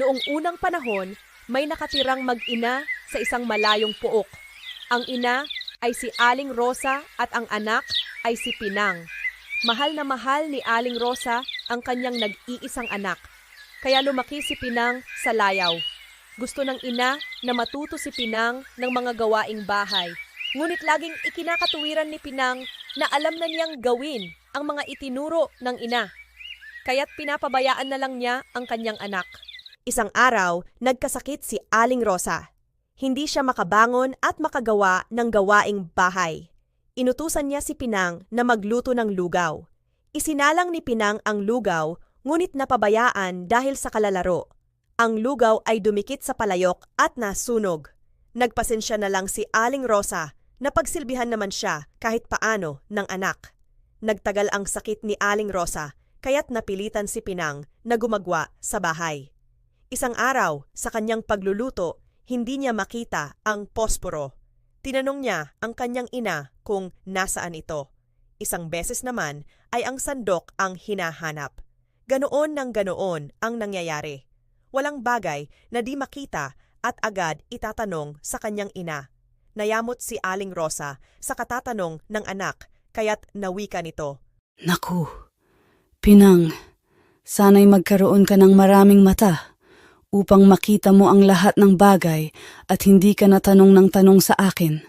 Noong unang panahon, may nakatirang mag-ina sa isang malayong puok. Ang ina ay si Aling Rosa at ang anak ay si Pinang. Mahal na mahal ni Aling Rosa ang kanyang nag-iisang anak. Kaya lumaki si Pinang sa layaw. Gusto ng ina na matuto si Pinang ng mga gawaing bahay. Ngunit laging ikinakatuwiran ni Pinang na alam na niyang gawin ang mga itinuro ng ina. Kaya't pinapabayaan na lang niya ang kanyang anak. Isang araw, nagkasakit si Aling Rosa. Hindi siya makabangon at makagawa ng gawaing bahay. Inutusan niya si Pinang na magluto ng lugaw. Isinalang ni Pinang ang lugaw, ngunit napabayaan dahil sa kalalaro. Ang lugaw ay dumikit sa palayok at nasunog. Nagpasensya na lang si Aling Rosa na pagsilbihan naman siya kahit paano ng anak. Nagtagal ang sakit ni Aling Rosa, kaya't napilitan si Pinang na gumagwa sa bahay. Isang araw, sa kanyang pagluluto, hindi niya makita ang posporo. Tinanong niya ang kanyang ina kung nasaan ito. Isang beses naman ay ang sandok ang hinahanap. Ganoon ng ganoon ang nangyayari. Walang bagay na di makita at agad itatanong sa kanyang ina. Nayamot si Aling Rosa sa katatanong ng anak kaya't nawika nito. Naku, Pinang, sana'y magkaroon ka ng maraming mata upang makita mo ang lahat ng bagay at hindi ka natanong ng tanong sa akin.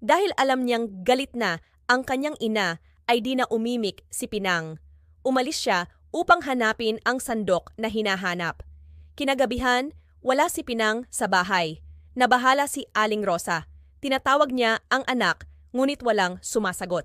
Dahil alam niyang galit na ang kanyang ina ay di na umimik si Pinang. Umalis siya upang hanapin ang sandok na hinahanap. Kinagabihan, wala si Pinang sa bahay. Nabahala si Aling Rosa. Tinatawag niya ang anak, ngunit walang sumasagot.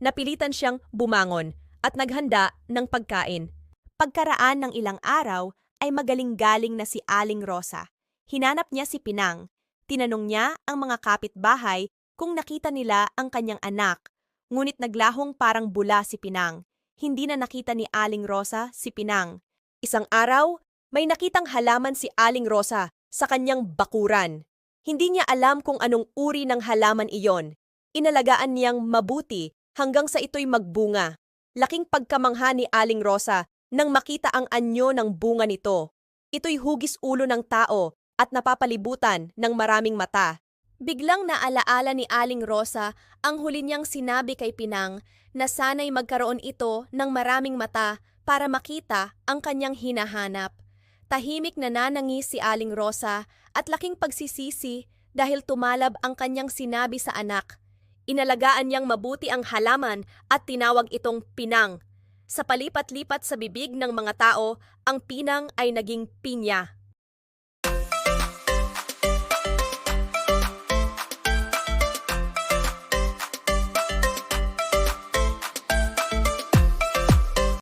Napilitan siyang bumangon at naghanda ng pagkain. Pagkaraan ng ilang araw, ay magaling-galing na si Aling Rosa. Hinanap niya si Pinang. Tinanong niya ang mga kapitbahay kung nakita nila ang kanyang anak, ngunit naglahong parang bula si Pinang. Hindi na nakita ni Aling Rosa si Pinang. Isang araw, may nakitang halaman si Aling Rosa sa kanyang bakuran. Hindi niya alam kung anong uri ng halaman iyon. Inalagaan niyang mabuti hanggang sa ito'y magbunga. Laking pagkamangha ni Aling Rosa nang makita ang anyo ng bunga nito. Ito'y hugis ulo ng tao at napapalibutan ng maraming mata. Biglang naalaala ni Aling Rosa ang huli niyang sinabi kay Pinang na sana'y magkaroon ito ng maraming mata para makita ang kanyang hinahanap. Tahimik na nanangi si Aling Rosa at laking pagsisisi dahil tumalab ang kanyang sinabi sa anak. Inalagaan niyang mabuti ang halaman at tinawag itong Pinang. Sa palipat-lipat sa bibig ng mga tao, ang Pinang ay naging pinya.